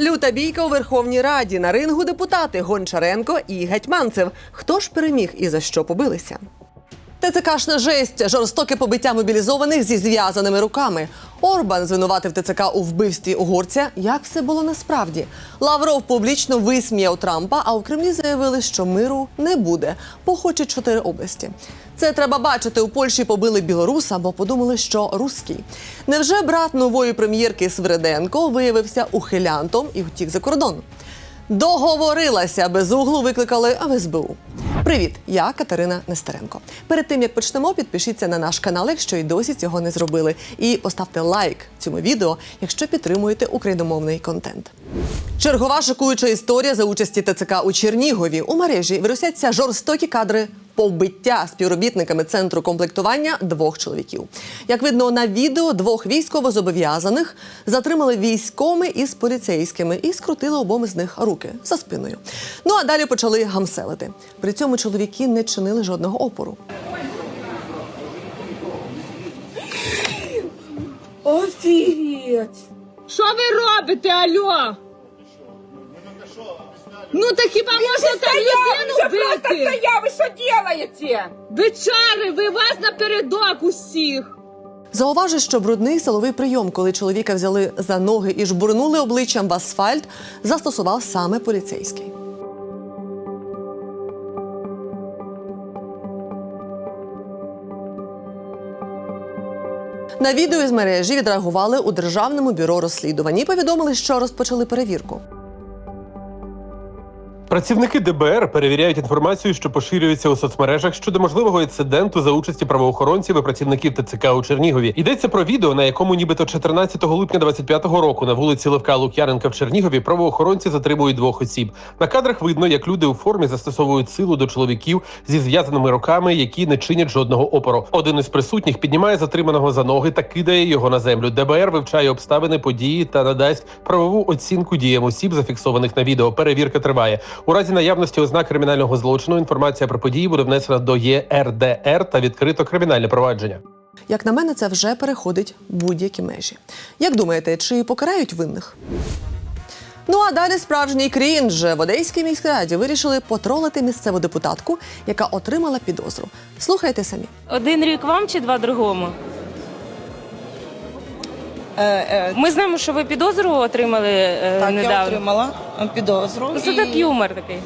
Люта бійка у Верховній Раді на рингу депутати Гончаренко і Гетьманцев. Хто ж переміг і за що побилися? ТЦКшна жесть, жорстоке побиття мобілізованих зі зв'язаними руками. Орбан звинуватив ТЦК у вбивстві угорця. Як все було насправді? Лавров публічно висміяв Трампа, а у Кремлі заявили, що миру не буде, бо хочуть чотири області. Це треба бачити. У Польщі побили білоруса, бо подумали, що руський. Невже брат нової прем'єрки Свириденко виявився ухилянтом і втік за кордон? Договорилася без углу, викликали в СБУ. Привіт, я Катерина Нестеренко. Перед тим як почнемо, підпишіться на наш канал, якщо й досі цього не зробили, і поставте лайк цьому відео, якщо підтримуєте україномовний контент. Чергова шокуюча історія за участі ТЦК у Чернігові. У мережі вирусяться жорстокі кадри побиття співробітниками центру комплектування двох чоловіків. Як видно на відео, двох військовозобов'язаних затримали військоми із поліцейськими і скрутили обом із них руки за спиною. Ну а далі почали гамселити. При цьому чоловіки не чинили жодного опору. Офігеть! Що ви робите, алло? Ну так хіба можна так людину бити? стояв, ви що робите? Бичари, ви вас напередок усіх. Зауважу, що брудний силовий прийом, коли чоловіка взяли за ноги і жбурнули обличчям в асфальт, застосував саме поліцейський. На відео із мережі відреагували у державному бюро розслідувань і повідомили, що розпочали перевірку. Працівники ДБР перевіряють інформацію, що поширюється у соцмережах щодо можливого інциденту за участі правоохоронців і працівників ТЦК у Чернігові. Йдеться про відео, на якому нібито 14 липня 25-го року на вулиці Левка Лук'яненка в Чернігові правоохоронці затримують двох осіб. На кадрах видно, як люди у формі застосовують силу до чоловіків зі зв'язаними руками, які не чинять жодного опору. Один із присутніх піднімає затриманого за ноги та кидає його на землю. ДБР вивчає обставини події та надасть правову оцінку діям осіб, зафіксованих на відео. Перевірка триває. У разі наявності ознак кримінального злочину інформація про події буде внесена до ЄРДР та відкрито кримінальне провадження. Як на мене, це вже переходить будь-які межі. Як думаєте, чи покарають винних? Ну а далі справжній крінж. В Одеській міськраді вирішили потролити місцеву депутатку, яка отримала підозру. Слухайте самі. Один рік вам чи два другому? Е, е, Ми знаємо, що ви підозру отримали е, так, я недавно. отримала підозру. Ну, Це і так юмор такий.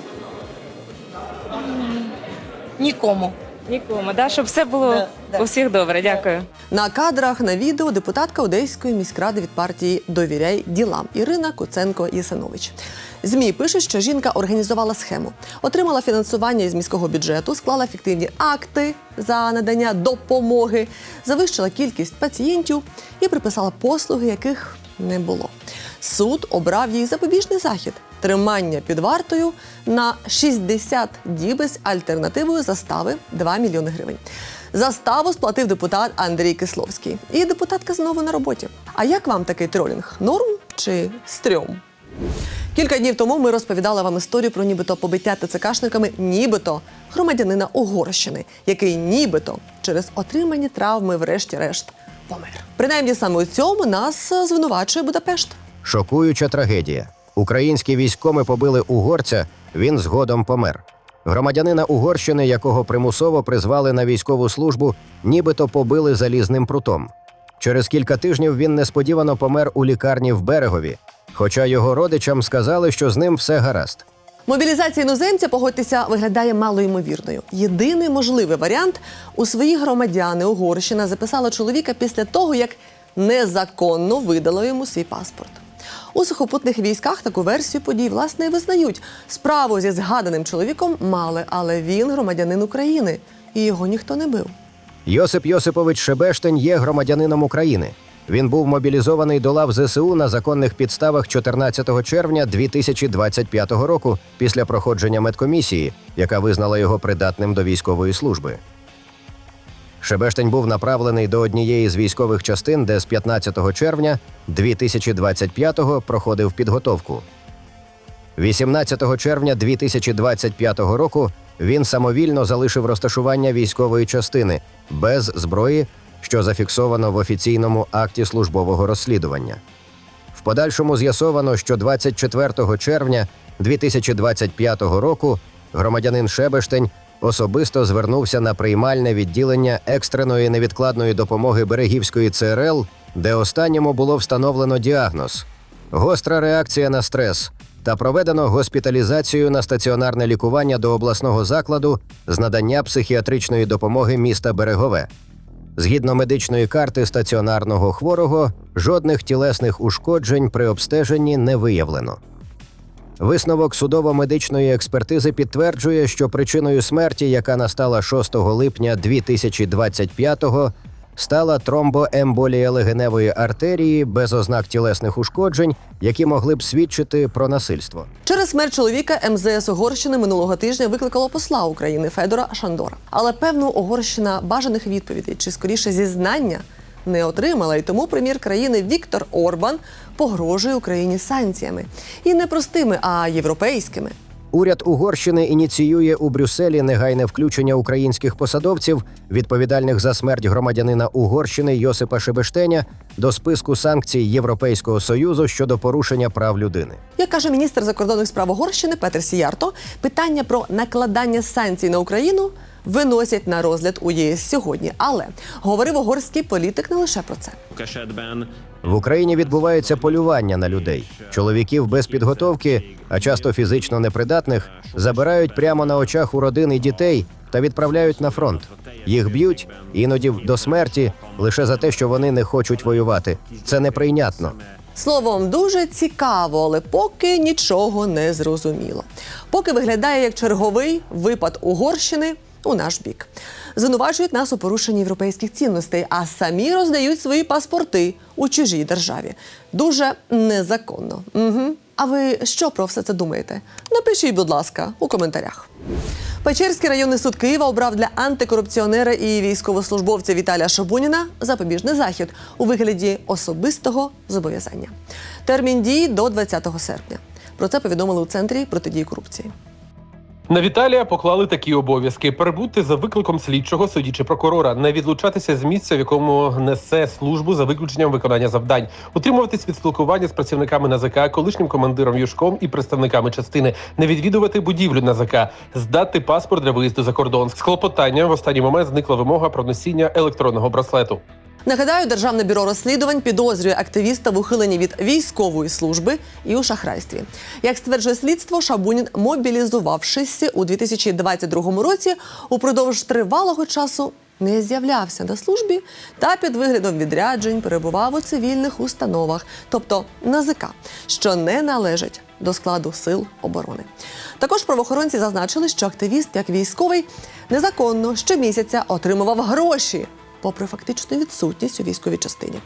Нікому. Нікому, да? щоб все було Да, да. у всіх добре. Дякую. На кадрах на відео депутатка Одеської міськради від партії Довіряй ділам Ірина Куценко Єсанович. ЗМІ пише, що жінка організувала схему, отримала фінансування із міського бюджету, склала фіктивні акти за надання допомоги, завищила кількість пацієнтів і приписала послуги, яких не було. Суд обрав їй запобіжний захід тримання під вартою на 60 діб з альтернативою застави 2 мільйони гривень. Заставу сплатив депутат Андрій Кисловський. І депутатка знову на роботі. А як вам такий тролінг? Норм чи стрьом? Кілька днів тому ми розповідали вам історію про нібито побиття ТЦКшниками, нібито громадянина Угорщини, який нібито через отримані травми, врешті-решт, помер. Принаймні саме у цьому нас е, звинувачує Будапешт. Шокуюча трагедія. Українські військоми побили угорця, він згодом помер. Громадянина Угорщини, якого примусово призвали на військову службу, нібито побили залізним прутом. Через кілька тижнів він несподівано помер у лікарні в берегові, хоча його родичам сказали, що з ним все гаразд. Мобілізація іноземця, погодьтеся, виглядає малоймовірною. Єдиний можливий варіант у свої громадяни Угорщина записала чоловіка після того, як незаконно видала йому свій паспорт. У сухопутних військах таку версію подій власне визнають. Справу зі згаданим чоловіком мали, але він громадянин України, і його ніхто не бив. Йосип Йосипович Шебештень є громадянином України. Він був мобілізований до лав ЗСУ на законних підставах 14 червня 2025 року після проходження медкомісії, яка визнала його придатним до військової служби. Шебештень був направлений до однієї з військових частин, де з 15 червня 2025-го проходив підготовку. 18 червня 2025 року він самовільно залишив розташування військової частини без зброї, що зафіксовано в офіційному акті службового розслідування. В подальшому з'ясовано, що 24 червня 2025 року громадянин Шебештень особисто звернувся на приймальне відділення екстреної невідкладної допомоги Берегівської ЦРЛ, де останньому було встановлено діагноз гостра реакція на стрес та проведено госпіталізацію на стаціонарне лікування до обласного закладу з надання психіатричної допомоги міста Берегове. Згідно медичної карти стаціонарного хворого, жодних тілесних ушкоджень при обстеженні не виявлено. Висновок судово-медичної експертизи підтверджує, що причиною смерті, яка настала 6 липня 2025-го, стала тромбоемболія легеневої артерії без ознак тілесних ушкоджень, які могли б свідчити про насильство. Через смерть чоловіка МЗС Угорщини минулого тижня викликало посла України Федора Шандора. Але певно, Угорщина бажаних відповідей чи скоріше зізнання не отримала, і тому прем'єр країни Віктор Орбан погрожує Україні санкціями і не простими, а європейськими. Уряд Угорщини ініціює у Брюсселі негайне включення українських посадовців, відповідальних за смерть громадянина Угорщини Йосипа Шебештеня, до списку санкцій Європейського союзу щодо порушення прав людини. Як каже міністр закордонних справ Угорщини Петер Сіярто, питання про накладання санкцій на Україну виносять на розгляд у ЄС сьогодні. Але говорив угорський політик не лише про це. В Україні відбувається полювання на людей. Чоловіків без підготовки, а часто фізично непридатних, забирають прямо на очах у родин і дітей та відправляють на фронт. Їх б'ють іноді до смерті лише за те, що вони не хочуть воювати. Це неприйнятно. Словом, дуже цікаво, але поки нічого не зрозуміло. Поки виглядає як черговий випад Угорщини у наш бік. Звинувачують нас у порушенні європейських цінностей, а самі роздають свої паспорти у чужій державі. Дуже незаконно. Угу. А ви що про все це думаєте? Напишіть, будь ласка, у коментарях. Печерський районний суд Києва обрав для антикорупціонера і військовослужбовця Віталія Шабуніна запобіжний захід у вигляді особистого зобов'язання. Термін дії до 20 серпня. Про це повідомили у центрі протидії корупції. На Віталія поклали такі обов'язки: перебути за викликом слідчого судді прокурора, не відлучатися з місця, в якому несе службу за виключенням виконання завдань, утримуватись від спілкування з працівниками НАЗК, колишнім командиром Юшком і представниками частини, не відвідувати будівлю НАЗК, здати паспорт для виїзду за кордон. З клопотанням в останній момент зникла вимога про носіння електронного браслету. Нагадаю, Державне бюро розслідувань підозрює активіста в ухиленні від військової служби і у шахрайстві. Як стверджує слідство, Шабунін, мобілізувавшись у 2022 році, упродовж тривалого часу не з'являвся на службі та під виглядом відряджень перебував у цивільних установах, тобто НАЗК, що не належать до складу сил оборони. Також правоохоронці зазначили, що активіст, як військовий, незаконно щомісяця отримував гроші попри фактичну відсутність у військовій частині.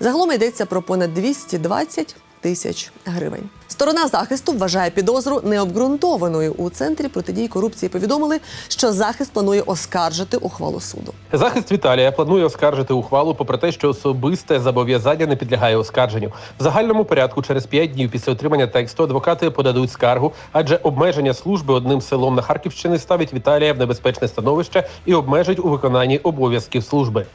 Загалом йдеться про понад 220 тисяч гривень. Сторона захисту вважає підозру необґрунтованою. У центрі протидії корупції повідомили, що захист планує оскаржити ухвалу суду. Захист Віталія планує оскаржити ухвалу, попри те, що особисте зобов'язання не підлягає оскарженню. В загальному порядку через 5 днів після отримання тексту адвокати подадуть скаргу, адже обмеження служби одним селом на Харківщині ставить Віталія в небезпечне становище і обмежить у виконанні обов'язків служби.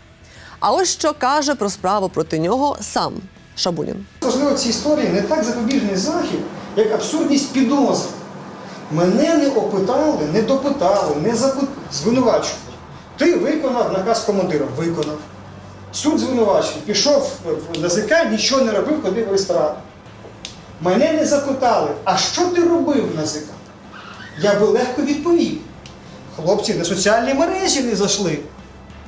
А ось що каже про справу проти нього сам Шабунін. Важливо в цій історії не так запобіжний захід, як абсурдність підозри. Мене не опитали, не допитали, не запит... звинувачують. Ти виконав наказ командира. Виконав. Суд звинувачує. Пішов в НАЗК, нічого не робив, ходив в ресторан. Мене не запитали, а що ти робив в НАЗК? Я би легко відповів. Хлопці на соціальні мережі не зайшли.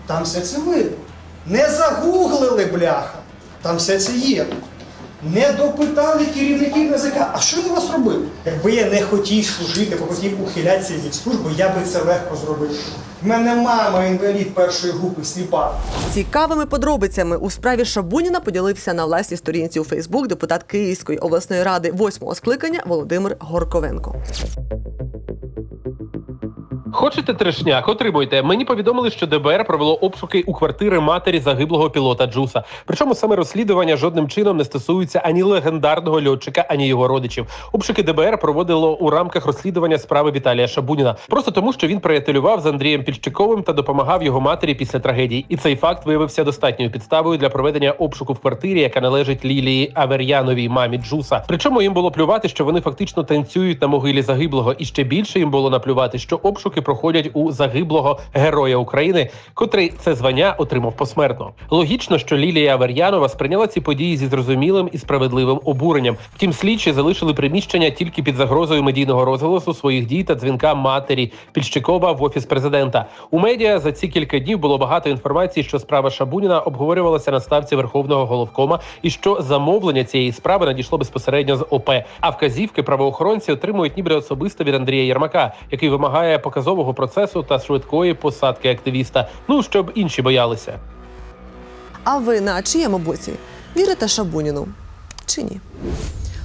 Там все це видно. Не загуглили, бляха. Там все це є. Не допитали керівників НАЗК. А що я у вас робив? Якби я не хотів служити, бо хотів ухилятися від служби, я би це легко зробив. В мене мама інвалід першої групи сліпа. Цікавими подробицями у справі Шабуніна поділився на власній сторінці у Фейсбук депутат Київської обласної ради восьмого скликання Володимир Горковенко. Хочете трешняк? Отримуйте. Мені повідомили, що ДБР провело обшуки у квартири матері загиблого пілота Джуса. Причому саме розслідування жодним чином не стосується ані легендарного льотчика, ані його родичів. Обшуки ДБР проводило у рамках розслідування справи Віталія Шабуніна, просто тому, що він приятелював з Андрієм Пільщиковим та допомагав його матері після трагедії. І цей факт виявився достатньою підставою для проведення обшуку в квартирі, яка належить Лілії Авер'яновій, мамі Джуса. Причому їм було плювати, що вони фактично танцюють на могилі загиблого, і ще більше їм було наплювати, що обшуки проходять у загиблого героя України, котрий це звання отримав посмертно. Логічно, що Лілія Авер'янова сприйняла ці події зі зрозумілим і справедливим обуренням. Втім, слідчі залишили приміщення тільки під загрозою медійного розголосу своїх дій та дзвінка матері Пільщикова в офіс президента. У медіа за ці кілька днів було багато інформації, що справа Шабуніна обговорювалася на ставці Верховного головкома, і що замовлення цієї справи надійшло безпосередньо з ОП. А вказівки правоохоронці отримують ніби особисто від Андрія Єрмака, який вимагає показового процесу та швидкої посадки активіста. Ну щоб інші боялися. А ви на чиєму боці? Вірите Шабуніну чи ні?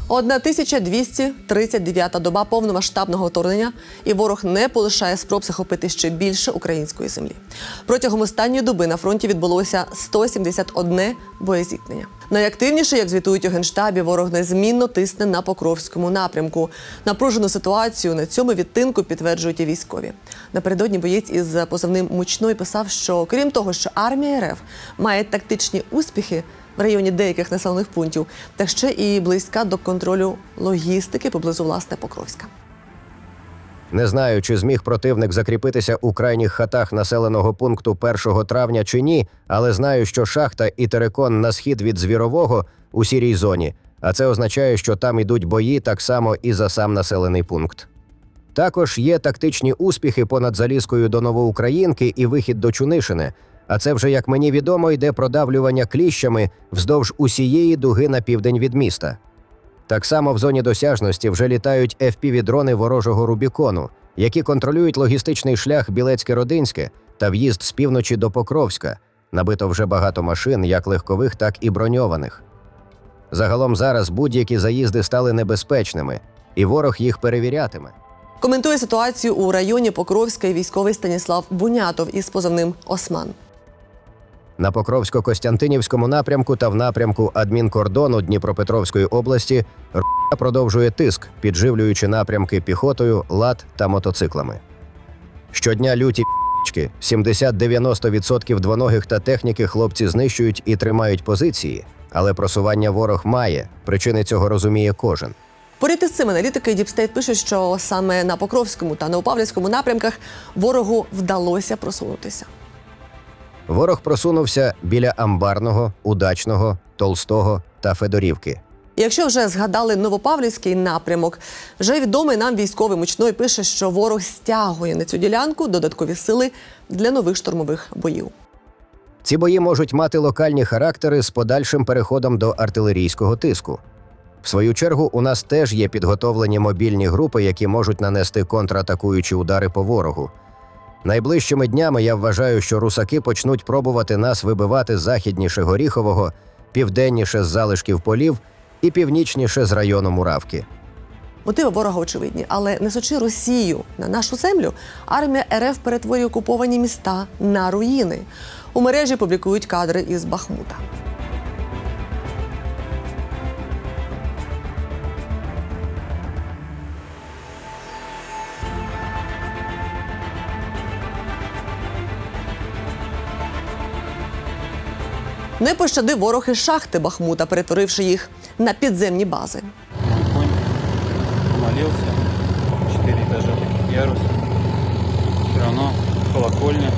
1239 доба повномасштабного вторгнення, і ворог не полишає спроб захопити ще більше української землі. Протягом останньої доби на фронті відбулося 171 боєзіткнення. Найактивніше, як звітують у генштабі, ворог незмінно тисне на Покровському напрямку. Напружену ситуацію на цьому відтинку підтверджують і військові. Напередодні боєць із позивним мучной писав, що крім того, що армія РФ має тактичні успіхи в районі деяких населених пунктів, та ще і близька до контролю логістики поблизу власне Покровська. Не знаю, чи зміг противник закріпитися у крайніх хатах населеного пункту 1 травня чи ні, але знаю, що шахта і терекон на схід від звірового у сірій зоні, а це означає, що там ідуть бої так само і за сам населений пункт. Також є тактичні успіхи понад Залізкою до Новоукраїнки і вихід до Чунишини. А це вже, як мені відомо, йде продавлювання кліщами вздовж усієї дуги на південь від міста. Так само в зоні досяжності вже літають FPV-дрони ворожого Рубікону, які контролюють логістичний шлях Білецьке-Родинське та в'їзд з півночі до Покровська. Набито вже багато машин, як легкових, так і броньованих. Загалом зараз будь-які заїзди стали небезпечними, і ворог їх перевірятиме. Коментує ситуацію у районі Покровська і військовий Станіслав Бунятов із позивним Осман. На Покровсько-Костянтинівському напрямку та в напрямку адмінкордону Дніпропетровської області РФ продовжує тиск, підживлюючи напрямки піхотою, лад та мотоциклами. Щодня люті п***чки, 70-90% двоногих та техніки хлопці знищують і тримають позиції, але просування ворог має. Причини цього розуміє кожен. Поряд із цим аналітики Діпстейт пишуть, що саме на Покровському та Новопавлівському напрямках ворогу вдалося просунутися. Ворог просунувся біля Амбарного, Удачного, Толстого та Федорівки. Якщо вже згадали Новопавлівський напрямок, вже відомий нам військовий мучной пише, що ворог стягує на цю ділянку додаткові сили для нових штурмових боїв. Ці бої можуть мати локальні характери з подальшим переходом до артилерійського тиску. В свою чергу, у нас теж є підготовлені мобільні групи, які можуть нанести контратакуючі удари по ворогу. Найближчими днями я вважаю, що русаки почнуть пробувати нас вибивати західніше Горіхового, південніше з залишків полів і північніше з району Муравки. Мотиви ворога очевидні, але несучи Росію на нашу землю, армія РФ перетворює окуповані міста на руїни. У мережі публікують кадри із Бахмута. Не пощадив ворог і шахти Бахмута, перетворивши їх на підземні бази. Четыре этажа таких ярус. Все равно колокольня.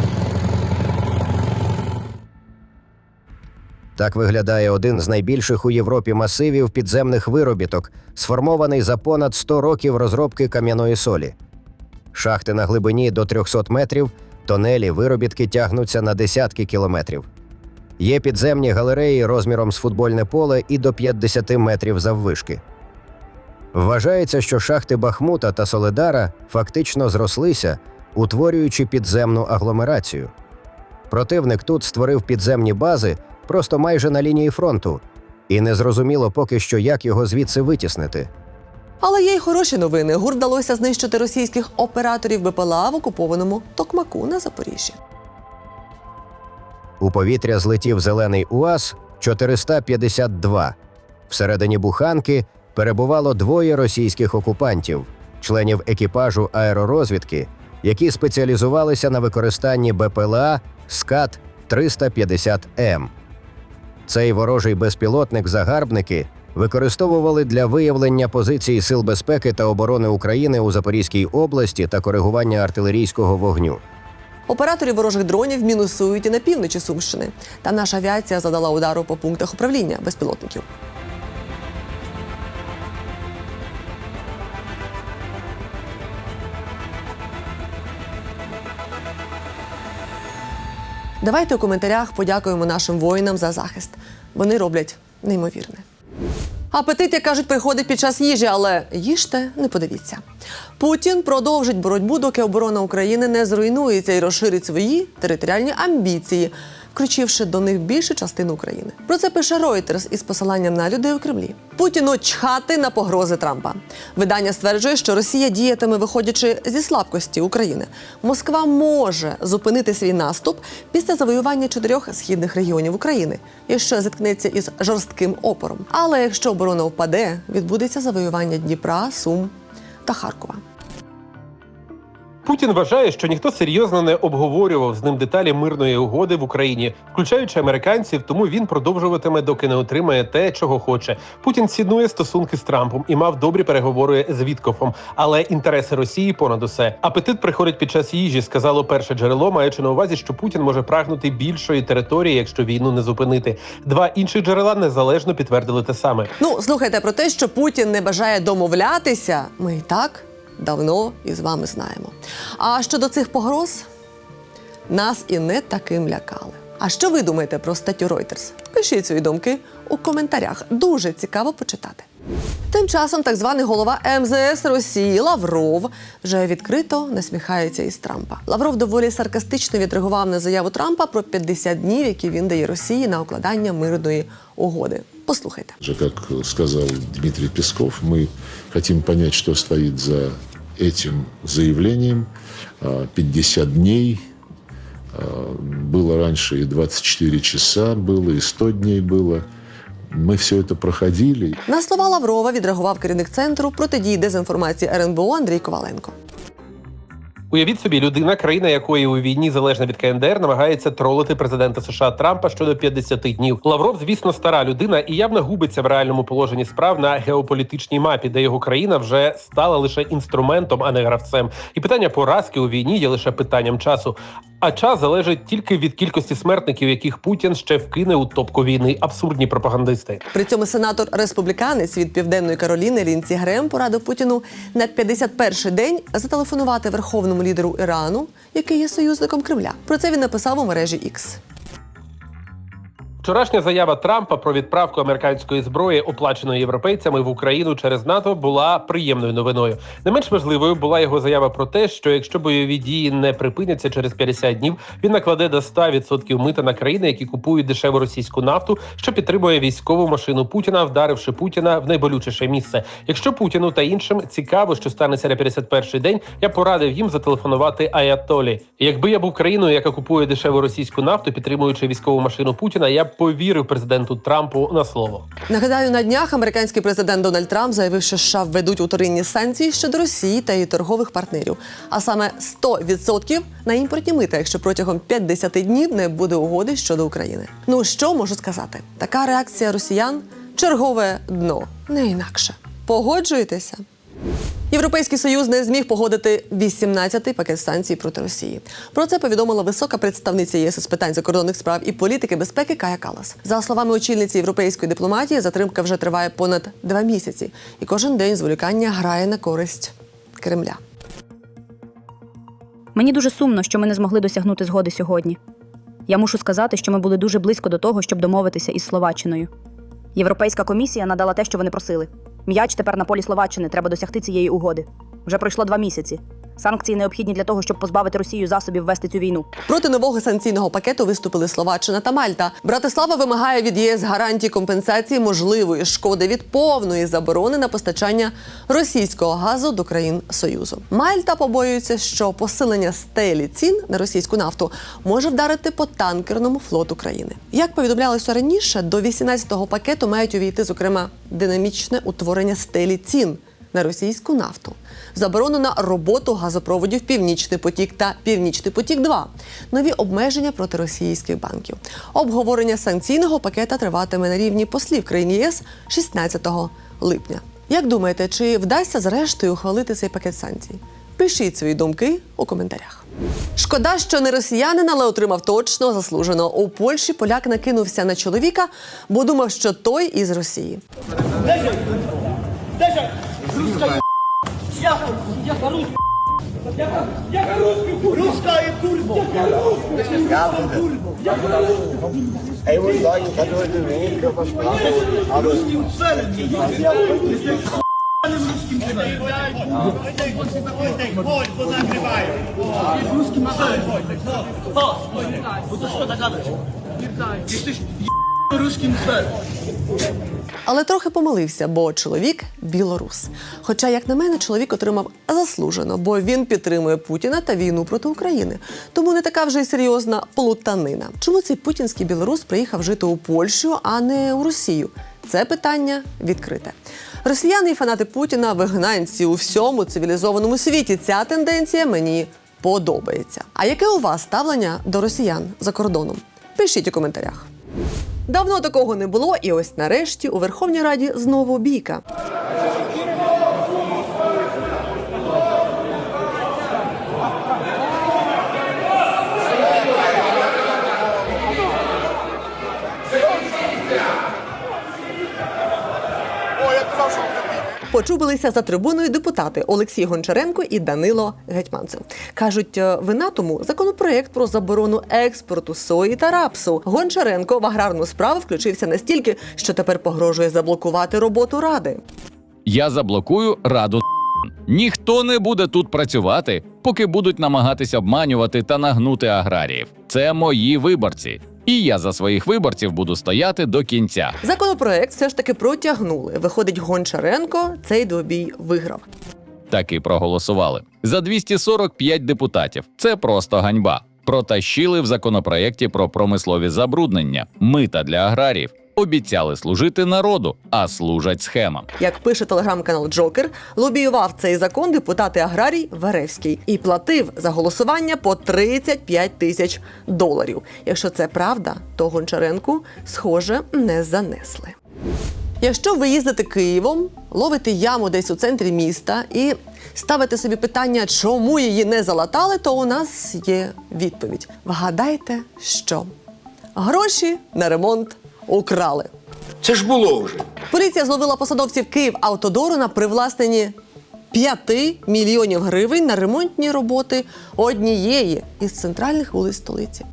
Так виглядає один з найбільших у Європі масивів підземних виробіток, сформований за понад 100 років розробки кам'яної солі. Шахти на глибині до 300 метрів, тонелі, виробітки тягнуться на десятки кілометрів. Є підземні галереї розміром з футбольне поле і до 50 метрів заввишки. Вважається, що шахти Бахмута та Соледара фактично зрослися, утворюючи підземну агломерацію. Противник тут створив підземні бази просто майже на лінії фронту, і незрозуміло поки що, як його звідси витіснити. Але є й хороші новини. ГУР вдалося знищити російських операторів БПЛА в окупованому Токмаку на Запоріжжі. У повітря злетів зелений УАЗ 452. Всередині буханки перебувало двоє російських окупантів, членів екіпажу аеророзвідки, які спеціалізувалися на використанні БПЛА СКАТ 350М. Цей ворожий безпілотник загарбники використовували для виявлення позицій Сил безпеки та оборони України у Запорізькій області та коригування артилерійського вогню. Операторів ворожих дронів мінусують і на півночі Сумщини. Та наша авіація задала удару по пунктах управління безпілотників. Давайте у коментарях подякуємо нашим воїнам за захист. Вони роблять неймовірне. Апетит, як кажуть, приходить під час їжі, але їжте, не подивіться. Путін продовжить боротьбу, доки оборона України не зруйнується і розширить свої територіальні амбіції, включивши до них більшу частину України. Про це пише Reuters із посиланням на людей у Кремлі. Путіну чхати на погрози Трампа. Видання стверджує, що Росія діятиме, виходячи зі слабкості України. Москва може зупинити свій наступ після завоювання чотирьох східних регіонів України, якщо зіткнеться із жорстким опором. Але якщо оборона впаде, відбудеться завоювання Дніпра, Сум та Харкова. Путін вважає, що ніхто серйозно не обговорював з ним деталі мирної угоди в Україні, включаючи американців. Тому він продовжуватиме, доки не отримає те, чого хоче. Путін цінує стосунки з Трампом і мав добрі переговори з Віткофом. Але інтереси Росії понад усе. Апетит приходить під час їжі, сказало перше джерело, маючи на увазі, що Путін може прагнути більшої території, якщо війну не зупинити. Два інших джерела незалежно підтвердили те саме. Ну, слухайте про те, що Путін не бажає домовлятися. Ми і так давно із вами знаємо. А щодо цих погроз, нас і не таким лякали. А що ви думаєте про статтю Reuters? Пишіть свої думки у коментарях. Дуже цікаво почитати. Тим часом так званий голова МЗС Росії Лавров вже відкрито насміхається із Трампа. Лавров доволі саркастично відреагував на заяву Трампа про 50 днів, які він дає Росії на укладання мирної угоди. Послухайте. Же, как сказал Дмитрий Песков, мы хотим понять, что стоит за этим заявлением. А, 50 дней. А, Было раньше и 24 часа было, и 100 дней было. Мы все это проходили. На слова Лаврова відреагував керівник центру протидії дезінформації РНБО Андрій Коваленко. Уявіть собі, людина, країна якої у війні залежна від КНДР, намагається тролити президента США Трампа щодо 50 днів. Лавров, звісно, стара людина і явно губиться в реальному положенні справ на геополітичній мапі, де його країна вже стала лише інструментом, а не гравцем. І питання поразки у війні є лише питанням часу. А час залежить тільки від кількості смертників, яких Путін ще вкине у топку війни. Абсурдні пропагандисти. При цьому сенатор республіканець від Південної Кароліни Лінці Грем порадив Путіну на 51-й день зателефонувати верховному лідеру Ірану, який є союзником Кремля. Про це він написав у мережі X. Вчорашня заява Трампа про відправку американської зброї, оплаченої європейцями в Україну через НАТО, була приємною новиною. Не менш важливою була його заява про те, що якщо бойові дії не припиняться через 50 днів, він накладе до 100% мита на країни, які купують дешеву російську нафту, що підтримує військову машину Путіна, вдаривши Путіна в найболючіше місце. Якщо Путіну та іншим цікаво, що станеться на 51-й день, я порадив їм зателефонувати Аятолі. Якби я був країною, яка купує дешеву російську нафту, підтримуючи військову машину Путіна, я б повірив президенту Трампу на слово. Нагадаю, на днях американський президент Дональд Трамп заявив, що США введуть уторинні санкції щодо Росії та її торгових партнерів, а саме 100% на імпортні мита, якщо протягом 50 днів не буде угоди щодо України. Ну що можу сказати? Така реакція росіян чергове дно, не інакше. Погоджуєтеся? Європейський союз не зміг погодити 18-й пакет санкцій проти Росії. Про це повідомила висока представниця ЄС з питань закордонних справ і політики безпеки Кая Калас. За словами очільниці європейської дипломатії, затримка вже триває понад два місяці, і кожен день зволікання грає на користь Кремля. Мені дуже сумно, що ми не змогли досягнути згоди сьогодні. Я мушу сказати, що ми були дуже близько до того, щоб домовитися із Словаччиною. Європейська комісія надала те, що вони просили. М'яч тепер на полі Словаччини треба досягти цієї угоди. Вже пройшло два місяці. Санкції необхідні для того, щоб позбавити Росію засобів вести цю війну. Проти нового санкційного пакету виступили Словаччина та Мальта. Братислава вимагає від ЄС гарантій компенсації можливої шкоди від повної заборони на постачання російського газу до країн Союзу. Мальта побоюється, що посилення стелі цін на російську нафту може вдарити по танкерному флоту країни. Як повідомлялося раніше, до 18-го пакету мають увійти, зокрема, динамічне утворення стелі цін на російську нафту. Заборонена роботу газопроводів Північний потік та Північний потік 2 нові обмеження проти російських банків. Обговорення санкційного пакета триватиме на рівні послів країн ЄС 16 липня. Як думаєте, чи вдасться зрештою ухвалити цей пакет санкцій? Пишіть свої думки у коментарях. Шкода, що не росіянин, але отримав точно заслужено. У Польщі поляк накинувся на чоловіка, бо думав, що той із Росії. Я, я по-русски. Я, я по-русски. Русская турбо. Я по-русски. Я по-русски. Я по-русски. Ей, ви знаєте, я не розумію, як вас правильно. А русский уцелить. Я по-русски. Русским тебе. Войт, позакривай. Русским надо. Кто? Кто? Вот ты что догадываешься? Не знаю. Если ты але трохи помилився, бо чоловік білорус. Хоча, як на мене, чоловік отримав заслужено, бо він підтримує Путіна та війну проти України. Тому не така вже й серйозна плутанина. Чому цей путінський білорус приїхав жити у Польщу, а не у Росію? Це питання відкрите. Росіяни і фанати Путіна вигнанці у всьому цивілізованому світі. Ця тенденція мені подобається. А яке у вас ставлення до росіян за кордоном? Пишіть у коментарях. Давно такого не було, і ось нарешті у Верховній Раді знову бійка. Почубилися за трибуною депутати Олексій Гончаренко і Данило Гетьманцев. Кажуть, е, вина тому законопроект про заборону експорту сої та рапсу. Гончаренко в аграрну справу включився настільки, що тепер погрожує заблокувати роботу ради. Я заблокую раду. Ніхто не буде тут працювати, поки будуть намагатися обманювати та нагнути аграріїв. Це мої виборці. І я за своїх виборців буду стояти до кінця. Законопроект все ж таки протягнули. Виходить, Гончаренко цей добій виграв. Таки проголосували за 245 депутатів. Це просто ганьба. Протащили в законопроєкті про промислові забруднення, мита для аграріїв. Обіцяли служити народу, а служать схемам. Як пише телеграм-канал Джокер, лобіював цей закон депутати аграрій Веревський і платив за голосування по 35 тисяч доларів. Якщо це правда, то Гончаренку, схоже, не занесли. Якщо ви їздите Києвом, ловите яму десь у центрі міста і ставите собі питання, чому її не залатали, то у нас є відповідь. Вгадайте, що гроші на ремонт украли. Це ж було вже. Поліція зловила посадовців Київавтодору на привласненні 5 мільйонів гривень на ремонтні роботи однієї із центральних вулиць столиці.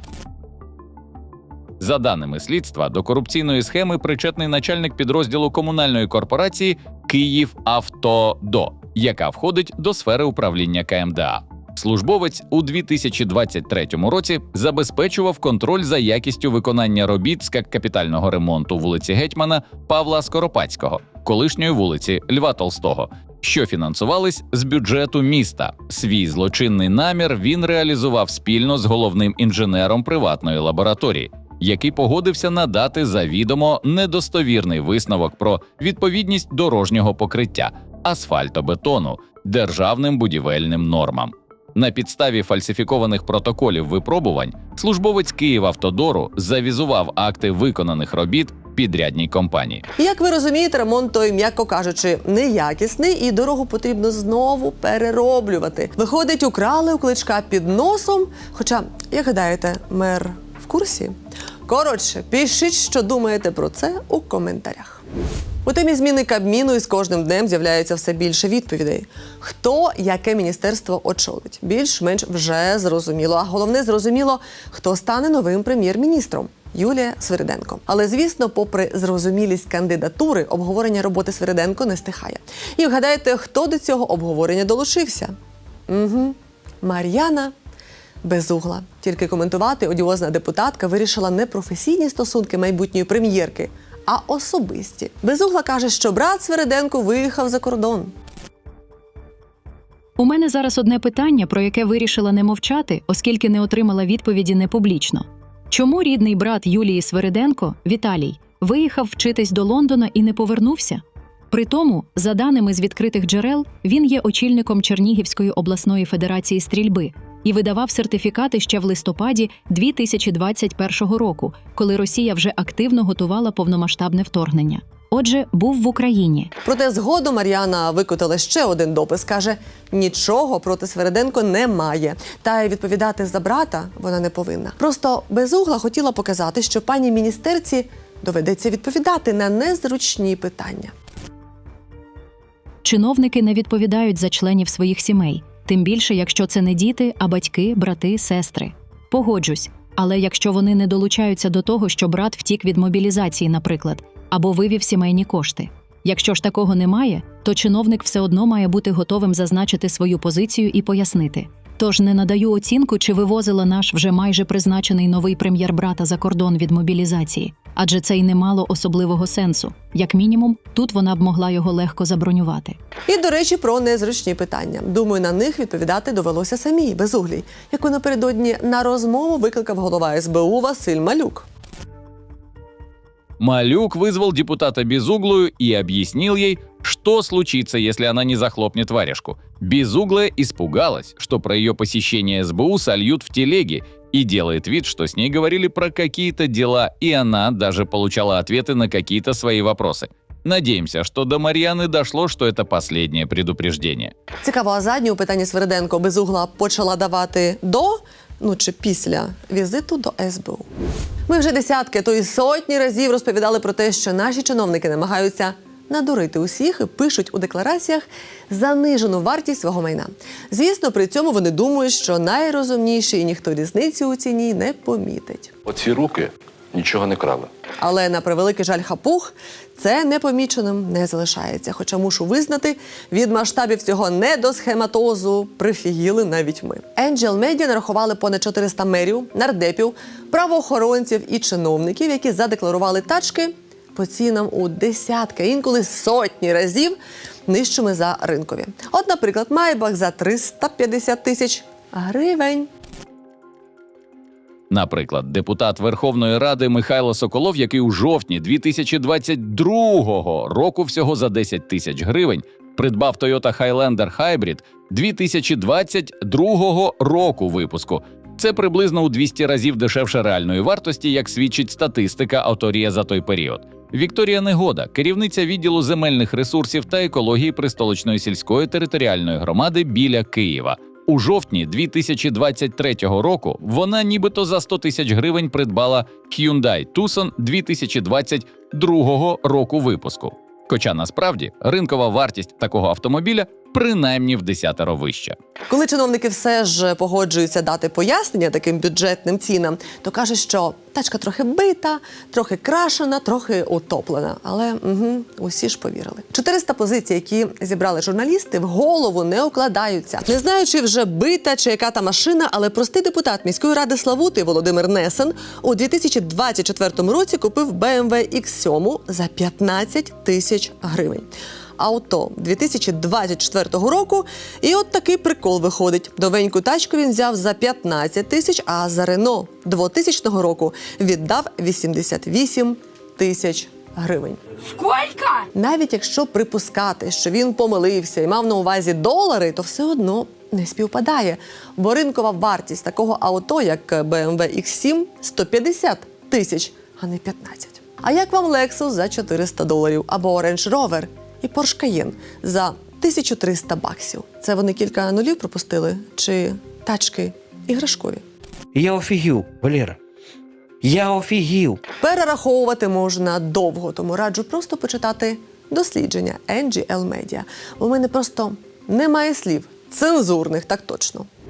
За даними слідства, до корупційної схеми причетний начальник підрозділу комунальної корпорації «Київавтодо», яка входить до сфери управління КМДА. Службовець у 2023 році забезпечував контроль за якістю виконання робіт з капітального ремонту вулиці гетьмана Павла Скоропадського, колишньої вулиці Льва Толстого, що фінансувались з бюджету міста. Свій злочинний намір він реалізував спільно з головним інженером приватної лабораторії, який погодився надати завідомо недостовірний висновок про відповідність дорожнього покриття асфальтобетону державним будівельним нормам. На підставі фальсифікованих протоколів випробувань службовець Київавтодору завізував акти виконаних робіт підрядній компанії. Як ви розумієте, ремонт той, м'яко кажучи, неякісний і дорогу потрібно знову перероблювати. Виходить, украли у кличка під носом. Хоча, як гадаєте, мер в курсі? Коротше, пишіть, що думаєте про це у коментарях. У темі зміни Кабміну із кожним днем з'являється все більше відповідей. Хто яке міністерство очолить? Більш-менш вже зрозуміло. А головне зрозуміло, хто стане новим прем'єр-міністром. Юлія Свириденко. Але звісно, попри зрозумілість кандидатури, обговорення роботи Свириденко не стихає. І вгадайте, хто до цього обговорення долучився? Угу. Мар'яна Безугла. Тільки коментувати одіозна депутатка вирішила не професійні стосунки майбутньої прем'єрки, а особисті. Безугла каже, що брат Свериденко виїхав за кордон. У мене зараз одне питання, про яке вирішила не мовчати, оскільки не отримала відповіді не публічно. Чому рідний брат Юлії Свериденко, Віталій, виїхав вчитись до Лондона і не повернувся? При тому, за даними з відкритих джерел, він є очільником Чернігівської обласної федерації стрільби і видавав сертифікати ще в листопаді 2021 року, коли Росія вже активно готувала повномасштабне вторгнення. Отже, був в Україні. Проте згодом Мар'яна викотила ще один допис. каже: нічого проти Свериденко немає. Та й відповідати за брата вона не повинна. Просто безугла хотіла показати, що пані міністерці доведеться відповідати на незручні питання. Чиновники не відповідають за членів своїх сімей, тим більше, якщо це не діти, а батьки, брати, сестри. Погоджусь, але якщо вони не долучаються до того, що брат втік від мобілізації, наприклад, або вивів сімейні кошти. Якщо ж такого немає, то чиновник все одно має бути готовим зазначити свою позицію і пояснити. Тож не надаю оцінку, чи вивозила наш вже майже призначений новий прем'єр брата за кордон від мобілізації, адже це й не мало особливого сенсу. Як мінімум, тут вона б могла його легко забронювати. І, до речі, про незручні питання. Думаю, на них відповідати довелося самій безуглій, яку напередодні на розмову викликав голова СБУ Василь Малюк. Малюк вызвал депутата Безуглую и объяснил ей, что случится, если она не захлопнет варежку. Безуглая испугалась, что про ее посещение СБУ сольют в телеге, и делает вид, что с ней говорили про какие-то дела, и она даже получала ответы на какие-то свои вопросы. Надеемся, что до Марьяны дошло, что это последнее предупреждение. Цікаво, а задню у питанні Свериденко безугла почала давати до ну чи після візиту до СБУ. Ми вже десятки, то й сотні разів розповідали про те, що наші чиновники намагаються надурити усіх і пишуть у деклараціях занижену вартість свого майна. Звісно, при цьому вони думають, що найрозумніші і ніхто різниці у ціні не помітить. Оці руки нічого не крали. Але на превеликий жаль хапух це непоміченим не залишається. Хоча мушу визнати, від масштабів цього недосхематозу прифігіли навіть ми. Angel Media нарахували понад 400 мерів, нардепів, правоохоронців і чиновників, які задекларували тачки по цінам у десятки, інколи сотні разів нижчими за ринкові. От, наприклад, Майбах за 350 тисяч гривень. Наприклад, депутат Верховної Ради Михайло Соколов, який у жовтні 2022 року всього за 10 тисяч гривень придбав Toyota Highlander Hybrid 2022 року випуску. Це приблизно у 200 разів дешевше реальної вартості, як свідчить статистика авторія за той період. Вікторія Негода, керівниця відділу земельних ресурсів та екології Пристолочної сільської територіальної громади біля Києва. У жовтні 2023 року вона нібито за 100 тисяч гривень придбала Hyundai Tucson 2022 року випуску. Хоча насправді ринкова вартість такого автомобіля принаймні в десятеро вища. Коли чиновники все ж погоджуються дати пояснення таким бюджетним цінам, то кажуть, що тачка трохи бита, трохи крашена, трохи утоплена. Але угу, усі ж повірили. 400 позицій, які зібрали журналісти, в голову не укладаються. Не знаю, чи вже бита, чи яка та машина, але простий депутат міської ради Славути Володимир Несен у 2024 році купив BMW X7 за 15 тисяч гривень авто 2024 року. І от такий прикол виходить. Новеньку тачку він взяв за 15 тисяч, а за Рено 2000 року віддав 88 тисяч гривень. Сколько? Навіть якщо припускати, що він помилився і мав на увазі долари, то все одно не співпадає. Бо ринкова вартість такого авто, як BMW X7, 150 тисяч, а не 15. А як вам Lexus за 400 доларів або Range Rover і Porsche Cayenne за 1300 баксів? Це вони кілька нулів пропустили? Чи тачки іграшкові? Я офігів, Валера. Я офігів. Перераховувати можна довго, тому раджу просто почитати дослідження NGL Media. У мене просто немає слів цензурних, так точно.